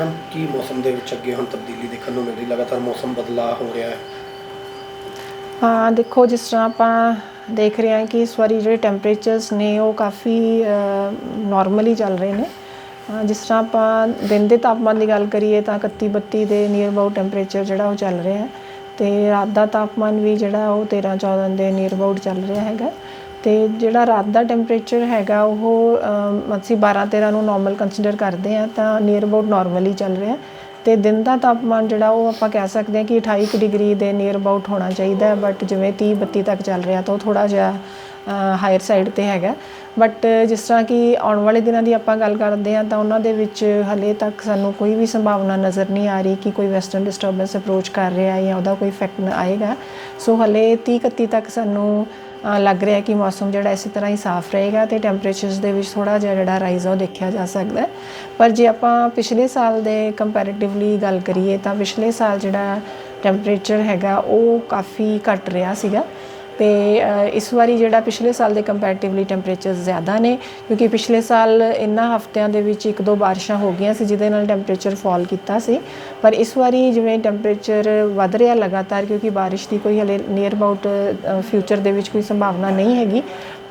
Ma'am, ਕੀ ਮੌਸਮ ਦੇ ਵਿੱਚ ਅੱਗੇ ਹੁਣ ਤਬਦੀਲੀ ਦੇਖਣ ਨੂੰ ਮਿਲ ਰਹੀ? ਲਗਾਤਾਰ ਮੌਸਮ ਬਦਲਾਅ ਹੋ ਰਿਹਾ ਹੈ। ਹਾਂ, ਦੇਖੋ, ਜਿਸ ਤਰ੍ਹਾਂ ਆਪਾਂ ਦੇਖ ਰਹੇ ਹਾਂ ਕਿ ਇਸ ਵਾਰੀ ਜਿਹੜੇ ਟੈਂਪਰੇਚਰਸ ਨੇ, ਉਹ ਕਾਫੀ ਨਾਰਮਲੀ ਚੱਲ ਰਹੇ ਨੇ। ਜਿਸ ਤਰ੍ਹਾਂ ਆਪਾਂ ਦਿਨ ਦੇ ਤਾਪਮਾਨ ਦੀ ਗੱਲ ਕਰੀਏ ਤਾਂ 31 32 ਦੇ ਨੀਅਰ ਅਬਾਊਟ ਟੈਂਪਰੇਚਰ ਜਿਹੜਾ ਉਹ ਚੱਲ ਰਿਹਾ ਹੈ। ਤੇ ਰਾਤ ਦਾ ਤਾਪਮਾਨ ਵੀ ਜਿਹੜਾ ਉਹ 13 14 ਦੇ ਨੀਅਰ ਅਬਾਊਟ ਚੱਲ ਰਿਹਾ ਹੈਗਾ। ਤੇ ਜਿਹੜਾ ਰਾਤ ਦਾ ਟੈਂਪਰੇਚਰ ਹੈਗਾ ਉਹ ਅਸੀਂ 12 13 ਨੂੰ ਨਾਰਮਲ ਕੰਸੀਡਰ ਕਰਦੇ ਆ ਤਾਂ ਨੀਅਰ ਅਬਾਊਟ ਨਾਰਮਲੀ ਚੱਲ ਰਿਹਾ ਤੇ ਦਿਨ ਦਾ ਤਾਪਮਾਨ ਜਿਹੜਾ ਉਹ ਆਪਾਂ ਕਹਿ ਸਕਦੇ ਹਾਂ ਕਿ 28 ਕੁ ਡਿਗਰੀ ਦੇ ਨੀਅਰ ਅਬਾਊਟ ਹੋਣਾ ਚਾਹੀਦਾ ਬਟ ਜਿਵੇਂ 30 32 ਤੱਕ ਚੱਲ ਰਿਹਾ, ਤਾਂ ਉਹ ਥੋੜਾ ਜਿਹਾ ਹਾਇਰ ਸਾਈਡ ਤੇ ਹੈਗਾ। ਬਟ ਜਿਸ ਤਰ੍ਹਾਂ ਕਿ ਆਉਣ ਵਾਲੇ ਦਿਨਾਂ ਦੀ ਆਪਾਂ ਗੱਲ ਕਰਦੇ ਹਾਂ, ਤਾਂ ਉਹਨਾਂ ਦੇ ਵਿੱਚ ਹਲੇ ਤੱਕ ਸਾਨੂੰ ਕੋਈ ਵੀ ਸੰਭਾਵਨਾ ਨਜ਼ਰ ਨਹੀਂ ਆ ਰਹੀ ਕਿ ਕੋਈ ਵੈਸਟਰਨ ਡਿਸਟਰਬੈਂਸ ਅਪਰੋਚ ਕਰ ਰਿਹਾ ਹੈ ਜਾਂ ਉਹਦਾ ਕੋਈ ਇਫੈਕਟ ਆਏਗਾ। ਸੋ ਹਲੇ 30 31 ਤੱਕ ਸਾਨੂੰ ਲੱਗ ਰਿਹਾ ਕਿ ਮੌਸਮ ਜਿਹੜਾ ਇਸੇ ਤਰ੍ਹਾਂ ਹੀ ਸਾਫ਼ ਰਹੇਗਾ ਤੇ ਟੈਂਪਰੇਚਰਸ ਦੇ ਵਿੱਚ ਥੋੜਾ ਜਿਹਾ ਜਿਹੜਾ ਰਾਈਜ਼ ਆ ਉਹ ਦੇਖਿਆ ਜਾ ਸਕਦਾ ਹੈ। ਪਰ ਜੇ ਆਪਾਂ ਪਿਛਲੇ ਸਾਲ ਦੇ ਕੰਪੈਰੀਟਿਵਲੀ ਗੱਲ ਕਰੀਏ ਤਾਂ ਪਿਛਲੇ ਸਾਲ ਜਿਹੜਾ ਟੈਂਪਰੇਚਰ ਹੈਗਾ ਉਹ ਕਾਫੀ ਘਟ ਰਿਹਾ ਸੀਗਾ। ਤੇ ਇਸ ਵਾਰੀ ਜਿਹੜਾ ਪਿਛਲੇ ਸਾਲ ਦੇ ਕੰਪੈਰੀਟਿਵਲੀ ਟੈਂਪਰੇਚਰ ਜ਼ਿਆਦਾ ਨੇ, ਕਿਉਂਕਿ ਪਿਛਲੇ ਸਾਲ ਇਨ੍ਹਾਂ ਹਫ਼ਤਿਆਂ ਦੇ ਵਿੱਚ ਇੱਕ ਦੋ ਬਾਰਿਸ਼ਾਂ ਹੋ ਗਈਆਂ ਸੀ, ਜਿਹਦੇ ਨਾਲ ਟੈਂਪਰੇਚਰ ਫਾਲ ਕੀਤਾ ਸੀ। ਪਰ ਇਸ ਵਾਰੀ ਜਿਵੇਂ ਟੈਂਪਰੇਚਰ ਵਧ ਰਿਹਾ ਲਗਾਤਾਰ, ਕਿਉਂਕਿ ਬਾਰਿਸ਼ ਦੀ ਕੋਈ ਹਲੇ ਨੀਅਰ ਅਬਾਊਟ ਫਿਊਚਰ ਦੇ ਵਿੱਚ ਕੋਈ ਸੰਭਾਵਨਾ ਨਹੀਂ ਹੈਗੀ,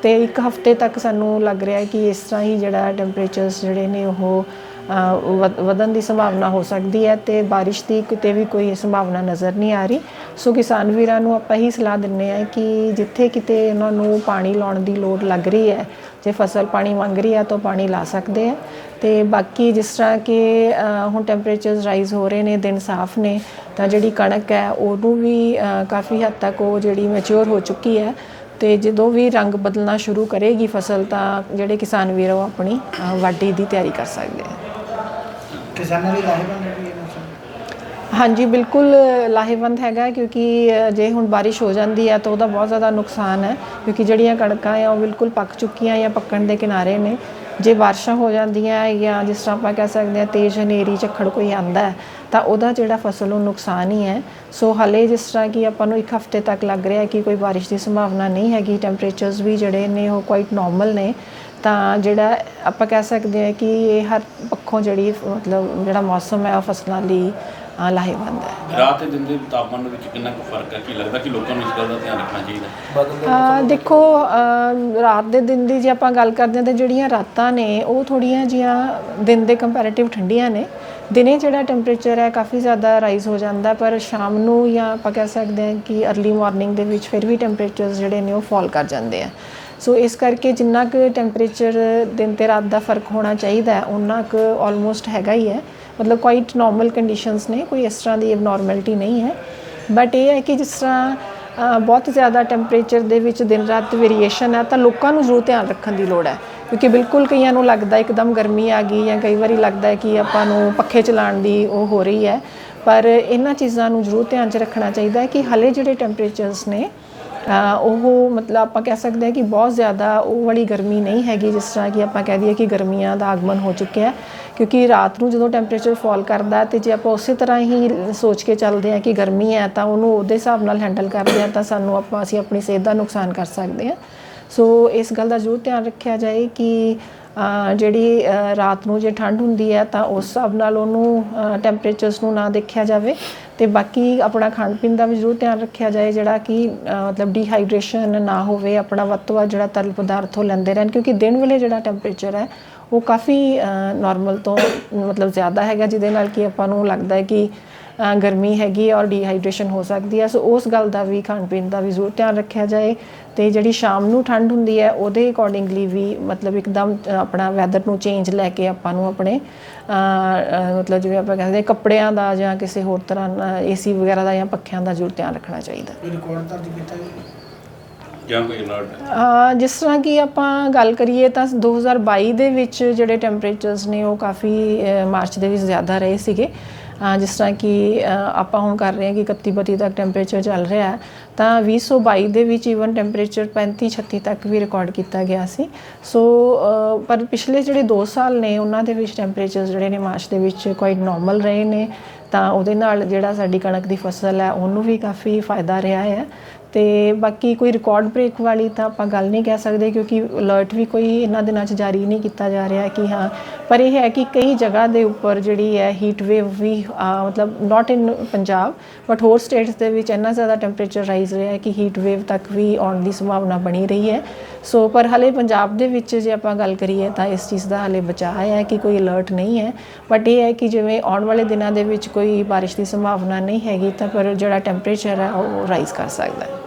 ਤੇ ਇੱਕ ਹਫ਼ਤੇ ਤੱਕ ਸਾਨੂੰ ਲੱਗ ਰਿਹਾ ਹੈ ਕਿ ਇਸ ਤਰ੍ਹਾਂ ਹੀ ਜਿਹੜਾ ਟੈਂਪਰੇਚਰਸ ਜਿਹੜੇ ਨੇ ਉਹ ਵਧਣ ਦੀ ਸੰਭਾਵਨਾ ਹੋ ਸਕਦੀ ਹੈ ਤੇ ਬਾਰਿਸ਼ ਦੀ ਕਿਤੇ ਵੀ ਕੋਈ ਸੰਭਾਵਨਾ ਨਜ਼ਰ ਨਹੀਂ ਆ ਰਹੀ। ਸੋ ਕਿਸਾਨ ਵੀਰਾਂ ਨੂੰ ਆਪਾਂ ਹੀ ਸਲਾਹ ਦਿੰਨੇ ਆ ਕਿ ਜਿੱਥੇ ਕਿਤੇ ਉਹਨਾਂ ਨੂੰ ਪਾਣੀ ਲਾਉਣ ਦੀ ਲੋੜ ਲੱਗ ਰਹੀ ਹੈ, ਜੇ ਫਸਲ ਪਾਣੀ ਮੰਗ ਰਹੀ ਹੈ ਤਾਂ ਪਾਣੀ ਲਾ ਸਕਦੇ ਆ। ਤੇ ਬਾਕੀ ਜਿਸ ਤਰ੍ਹਾਂ ਕਿ ਹੁਣ ਟੈਂਪਰੇਚਰਸ ਰਾਈਜ਼ ਹੋ ਰਹੇ ਨੇ, ਦਿਨ ਸਾਫ਼ ਨੇ, ਤਾਂ ਜਿਹੜੀ ਕਣਕ ਹੈ ਉਹਨੂੰ ਵੀ ਕਾਫੀ ਹੱਦ ਤੱਕ ਉਹ ਜਿਹੜੀ ਮੈਚੁਰ ਹੋ ਚੁੱਕੀ ਹੈ। ਤੇ ਜਦੋਂ ਵੀ ਰੰਗ ਬਦਲਣਾ ਸ਼ੁਰੂ ਕਰੇਗੀ ਫਸਲ ਤਾਂ ਜਿਹੜੇ ਕਿਸਾਨ ਵੀਰ ਆ ਉਹ ਆਪਣੀ ਵਾਢੀ ਦੀ ਤਿਆਰੀ ਕਰ ਸਕਦੇ ਆ। ਕਿਸਾਨਾਂ ਲਈ ਲਾਹੇਵੰਦ ਰਹੀ ਹੈ ਮੌਸਮ? ਹਾਂਜੀ, ਬਿਲਕੁਲ ਲਾਹੇਵੰਦ ਹੈਗਾ ਕਿਉਂਕਿ ਜੇ ਹੁਣ ਬਾਰਿਸ਼ ਹੋ ਜਾਂਦੀ ਹੈ ਤਾਂ ਉਹਦਾ ਬਹੁਤ ਜ਼ਿਆਦਾ ਨੁਕਸਾਨ ਹੈ ਕਿਉਂਕਿ ਜਿਹੜੀਆਂ ਕਣਕਾਂ ਆ ਉਹ ਬਿਲਕੁਲ ਪੱਕ ਚੁੱਕੀਆਂ ਜਾਂ ਪੱਕਣ ਦੇ ਕਿਨਾਰੇ ਨੇ। ਜੇ ਬਾਰਿਸ਼ਾਂ ਹੋ ਜਾਂਦੀਆਂ ਜਾਂ ਜਿਸ ਤਰ੍ਹਾਂ ਆਪਾਂ ਕਹਿ ਸਕਦੇ ਹਾਂ ਤੇਜ਼ ਹਨੇਰੀ, ਝੱਖੜ ਕੋਈ ਆਂਦਾ ਤਾਂ ਉਹਦਾ ਜਿਹੜਾ ਫਸਲ ਨੂੰ ਨੁਕਸਾਨ ਹੀ ਹੈ। ਸੋ ਹਾਲੇ ਜਿਸ ਤਰ੍ਹਾਂ ਕਿ ਆਪਾਂ ਨੂੰ ਇੱਕ ਹਫ਼ਤੇ ਤੱਕ ਲੱਗ ਰਿਹਾ ਕਿ ਕੋਈ ਬਾਰਿਸ਼ ਦੀ ਸੰਭਾਵਨਾ ਨਹੀਂ ਹੈਗੀ। ਟੈਂਪਰੇਚਰਸ ਵੀ ਜਿਹੜੇ ਨੇ ਉਹ ਕੁਆਇਟ ਨਾਰਮਲ ਨੇ। ਤਾਂ ਜਿਹੜਾ ਆਪਾਂ ਕਹਿ ਸਕਦੇ ਹਾਂ ਕਿ ਇਹ ਹਰ ਪੱਖੋਂ ਜਿਹੜੀ ਮਤਲਬ ਜਿਹੜਾ ਮੌਸਮ ਹੈ ਉਹ ਫਸਲਾਂ ਲਈ ਲਾਹੇਵੰਦ ਹੈ। ਰਾਤ ਤੇ ਦਿਨ ਦੇ ਤਾਪਮਾਨ ਦੇ ਵਿੱਚ ਕਿੰਨਾ ਕੁ ਫ਼ਰਕ ਹੈ? ਕੀ ਲੱਗਦਾ ਕਿ ਲੋਕਾਂ ਨੂੰ ਇਸ ਗੱਲ ਦਾ ਧਿਆਨ ਰੱਖਣਾ ਚਾਹੀਦਾ ਦੇਖੋ ਰਾਤ ਦੇ ਦਿਨ ਦੀ ਜੇ ਆਪਾਂ ਗੱਲ ਕਰਦੇ ਹਾਂ ਤਾਂ ਜਿਹੜੀਆਂ ਰਾਤਾਂ ਨੇ ਉਹ ਥੋੜੀਆਂ ਜੀਆਂ ਦਿਨ ਦੇ ਕੰਪੈਰੀਟਿਵ ਠੰਡੀਆਂ ਨੇ। ਦਿਨੇ ਜਿਹੜਾ ਟੈਂਪਰੇਚਰ ਹੈ ਕਾਫੀ ਜ਼ਿਆਦਾ ਰਾਈਜ਼ ਹੋ ਜਾਂਦਾ ਪਰ ਸ਼ਾਮ ਨੂੰ ਜਾਂ ਆਪਾਂ ਕਹਿ ਸਕਦੇ ਹਾਂ ਕਿ अर्ਲੀ ਮਾਰਨਿੰਗ ਦੇ ਵਿੱਚ ਫਿਰ ਵੀ ਟੈਂਪਰੇਚਰਸ ਜਿਹੜੇ ਨੇ ਉਹ ਫਾਲ ਕਰ ਜਾਂਦੇ ਆ। ਸੋ ਇਸ ਕਰਕੇ ਜਿੰਨਾ ਕੁ ਟੈਂਪਰੇਚਰ ਦਿਨ ਤੇ ਰਾਤ ਦਾ ਫ਼ਰਕ ਹੋਣਾ ਚਾਹੀਦਾ ਹੈ ਉਨਾ ਕੁ ਆਲਮੋਸਟ ਹੈਗਾ ਹੀ ਹੈ। ਮਤਲਬ ਕੁਆਇਟ ਨਾਰਮਲ ਕੰਡੀਸ਼ਨਸ ਨੇ, ਕੋਈ ਇਸ ਤਰ੍ਹਾਂ ਦੀ ਐਬਨੋਰਮੈਲਿਟੀ ਨਹੀਂ ਹੈ। ਬਟ ਇਹ ਹੈ ਕਿ ਜਿਸ ਤਰ੍ਹਾਂ ਬਹੁਤ ਜ਼ਿਆਦਾ ਟੈਂਪਰੇਚਰ ਦੇ ਵਿੱਚ ਦਿਨ ਰਾਤ ਵੇਰੀਏਸ਼ਨ ਹੈ, ਤਾਂ ਲੋਕਾਂ ਨੂੰ ਜ਼ਰੂਰ ਧਿਆਨ ਰੱਖਣ ਦੀ ਲੋੜ ਹੈ। ਕਿਉਂਕਿ ਬਿਲਕੁਲ ਕਈਆਂ ਨੂੰ ਲੱਗਦਾ ਇੱਕਦਮ ਗਰਮੀ ਆ ਗਈ ਜਾਂ ਕਈ ਵਾਰੀ ਲੱਗਦਾ ਹੈ ਕਿ ਆਪਾਂ ਨੂੰ ਪੱਖੇ ਚਲਾਉਣ ਦੀ ਉਹ ਹੋ ਰਹੀ ਹੈ। ਪਰ ਇਹਨਾਂ ਚੀਜ਼ਾਂ ਨੂੰ ਜ਼ਰੂਰ ਧਿਆਨ 'ਚ ਰੱਖਣਾ ਚਾਹੀਦਾ ਹੈ ਕਿ ਹਲੇ ਜਿਹੜੇ ਟੈਂਪਰੇਚਰਸ ਨੇ ਉਹ ਮਤਲਬ ਆਪਾਂ ਕਹਿ ਸਕਦੇ ਹਾਂ ਕਿ ਬਹੁਤ ਜ਼ਿਆਦਾ ਉਹ ਵਾਲੀ ਗਰਮੀ ਨਹੀਂ ਹੈਗੀ, ਜਿਸ ਤਰ੍ਹਾਂ ਕਿ ਆਪਾਂ ਕਹਿ ਦਈਏ ਕਿ ਗਰਮੀਆਂ ਦਾ ਆਗਮਨ ਹੋ ਚੁੱਕਿਆ ਹੈ, ਕਿਉਂਕਿ ਰਾਤ ਨੂੰ ਜਦੋਂ ਟੈਂਪਰੇਚਰ ਫਾਲ ਕਰਦਾ ਹੈ ਤੇ ਜੇ ਆਪਾਂ ਉਸੇ ਤਰ੍ਹਾਂ ਹੀ ਸੋਚ ਕੇ ਚੱਲਦੇ ਹਾਂ ਕਿ ਗਰਮੀ ਹੈ ਤਾਂ ਉਹਨੂੰ ਉਹਦੇ ਹਿਸਾਬ ਨਾਲ ਹੈਂਡਲ ਕਰਦੇ ਹਾਂ ਤਾਂ ਸਾਨੂੰ ਆਪਾਂ, ਅਸੀਂ ਆਪਣੀ ਸਿਹਤ ਦਾ ਨੁਕਸਾਨ ਕਰ ਸਕਦੇ ਹਾਂ। ਸੋ ਇਸ ਗੱਲ ਦਾ ਜ਼ਰੂਰ ਧਿਆਨ ਰੱਖਿਆ ਜਾਏ ਕਿ ਜਿਹੜੀ ਰਾਤ ਨੂੰ ਜੇ ਠੰਡ ਹੁੰਦੀ ਹੈ ਤਾਂ ਉਸ ਹਿਸਾਬ ਨਾਲ ਉਹਨੂੰ ਟੈਂਪਰੇਚਰਸ ਨੂੰ ਨਾ ਦੇਖਿਆ ਜਾਵੇ। ਤੇ ਬਾਕੀ ਆਪਣਾ ਖਾਣ ਪੀਣ ਦਾ ਵੀ ਜ਼ਰੂਰ ਧਿਆਨ ਰੱਖਿਆ ਜਾਏ, ਜਿਹੜਾ ਕਿ ਮਤਲਬ ਡੀਹਾਈਡਰੇਸ਼ਨ ਨਾ ਹੋਵੇ, ਆਪਣਾ ਵੱਧ ਤੋਂ ਵੱਧ ਜਿਹੜਾ ਤਰਲ ਪਦਾਰਥ ਉਹ ਲੈਂਦੇ ਰਹਿਣ, ਕਿਉਂਕਿ ਦਿਨ ਵੇਲੇ ਜਿਹੜਾ ਟੈਂਪਰੇਚਰ ਹੈ, ਉਹ ਕਾਫੀ ਨਾਰਮਲ ਤੋਂ ਮਤਲਬ ਜ਼ਿਆਦਾ ਹੈਗਾ, ਜਿਹਦੇ ਨਾਲ ਕਿ ਆਪਾਂ ਨੂੰ ਲੱਗਦਾ ਹੈ ਕਿ ਗਰਮੀ ਹੈਗੀ ਔਰ ਡੀਹਾਈਡਰੇਸ਼ਨ ਹੋ ਸਕਦੀ ਹੈ ਸੋ ਉਸ ਗੱਲ ਦਾ ਵੀ ਖਾਣ ਪੀਣ ਦਾ ਵੀ ਜ਼ਰੂਰ ਧਿਆਨ ਰੱਖਿਆ ਜਾਏ ਤੇ ਜਿਹੜੀ ਸ਼ਾਮ ਨੂੰ ਠੰਡ ਹੁੰਦੀ ਹੈ ਉਹਦੇ ਅਕੋਰਡਿੰਗਲੀ ਵੀ ਮਤਲਬ ਇੱਕਦਮ ਆਪਣਾ ਵੈਦਰ ਨੂੰ ਚੇਂਜ ਲੈ ਕੇ ਆਪਾਂ ਨੂੰ ਆਪਣੇ ਮਤਲਬ ਜਿਵੇਂ ਆਪਾਂ ਕਹਿੰਦੇ ਕੱਪੜਿਆਂ ਦਾ ਜਾਂ ਕਿਸੇ ਹੋਰ ਤਰ੍ਹਾਂ ਏਸੀ ਵਗੈਰਾ ਦਾ ਜਾਂ ਪੱਖਿਆਂ ਦਾ ਜ਼ਰੂਰ ਧਿਆਨ ਰੱਖਣਾ ਚਾਹੀਦਾ। ਰਿਕਾਰਡ ਦਰਜ ਕੀਤਾ ਗਿਆ ਜਾਂ ਕੋਈ ਅਲਰਟ ਅ, ਜਿਸ ਤਰ੍ਹਾਂ ਕਿ ਆਪਾਂ ਗੱਲ ਕਰੀਏ ਤਾਂ 2022 ਦੇ ਵਿੱਚ ਜਿਹੜੇ ਟੈਂਪਰੇਚਰਸ ਨੇ ਉਹ ਕਾਫੀ ਮਾਰਚ ਦੇ ਵਿੱਚ ਜ਼ਿਆਦਾ ਰਹੇ ਸੀਗੇ। ਜਿਸ ਤਰ੍ਹਾਂ ਕਿ ਆਪਾਂ ਹੁਣ ਕਰ ਰਹੇ ਹਾਂ ਕਿ 31 32 ਤੱਕ ਟੈਂਪਰੇਚਰ ਚੱਲ ਰਿਹਾ ਹੈ, ਤਾਂ 2022 ਦੇ ਵਿੱਚ ਈਵਨ ਟੈਂਪਰੇਚਰ 35 36 ਤੱਕ ਵੀ ਰਿਕਾਰਡ ਕੀਤਾ ਗਿਆ ਸੀ। ਸੋ ਪਰ ਪਿਛਲੇ ਜਿਹੜੇ 2 ਸਾਲ ਨੇ, ਉਹਨਾਂ ਦੇ ਵਿੱਚ ਟੈਂਪਰੇਚਰ ਜਿਹੜੇ ਨੇ ਮਾਰਚ ਦੇ ਵਿੱਚ ਕੁਆਇਟ ਨਾਰਮਲ ਰਹੇ ਨੇ। ਤਾਂ ਉਹਦੇ ਨਾਲ ਜਿਹੜਾ ਸਾਡੀ ਕਣਕ ਦੀ ਫਸਲ ਹੈ, ਉਹਨੂੰ ਵੀ ਕਾਫੀ ਫਾਇਦਾ ਰਿਹਾ ਹੈ। ਤੇ ਬਾਕੀ ਕੋਈ ਰਿਕਾਰਡ ਬ੍ਰੇਕ ਵਾਲੀ ਤਾਂ ਆਪਾਂ ਗੱਲ ਨਹੀਂ ਕਹਿ ਸਕਦੇ ਕਿਉਂਕਿ ਅਲਰਟ ਵੀ ਕੋਈ ਇਹਨਾਂ ਦਿਨਾਂ 'ਚ ਜਾਰੀ ਨਹੀਂ ਕੀਤਾ ਜਾ ਰਿਹਾ ਕਿ ਹਾਂ, ਪਰ ਇਹ ਹੈ ਕਿ ਕਈ ਜਗ੍ਹਾ ਦੇ ਉੱਪਰ ਜਿਹੜੀ ਹੈ ਹੀਟ ਵੇਵ ਵੀ ਮਤਲਬ ਨਾਟ ਇਨ ਪੰਜਾਬ ਬਟ ਹੋਰ ਸਟੇਟਸ ਦੇ ਵਿੱਚ ਇੰਨਾ ਜ਼ਿਆਦਾ ਟੈਂਪਰੇਚਰ ਰਾਈਜ਼ ਰਿਹਾ ਹੈ ਕਿ ਹੀਟ ਵੇਵ ਤੱਕ ਵੀ ਆਉਣ ਦੀ ਸੰਭਾਵਨਾ ਬਣੀ ਰਹੀ ਹੈ। ਸੋ ਪਰ ਹਲੇ ਪੰਜਾਬ ਦੇ ਵਿੱਚ ਜੇ ਆਪਾਂ ਗੱਲ ਕਰੀਏ ਤਾਂ ਇਸ ਚੀਜ਼ ਦਾ ਹਲੇ ਬਚਾਅ ਹੈ ਕਿ ਕੋਈ ਅਲਰਟ ਨਹੀਂ ਹੈ। ਬਟ ਇਹ ਹੈ ਕਿ ਜਿਵੇਂ ਆਉਣ ਵਾਲੇ ਦਿਨਾਂ ਦੇ ਵਿੱਚ ਕੋਈ ਬਾਰਿਸ਼ ਦੀ ਸੰਭਾਵਨਾ ਨਹੀਂ ਹੈਗੀ ਤਾਂ ਪਰ ਜਿਹੜਾ ਟੈਂਪਰੇਚਰ ਹੈ ਉਹ ਰਾਈਜ਼ ਕਰ ਸਕਦਾ ਹੈ।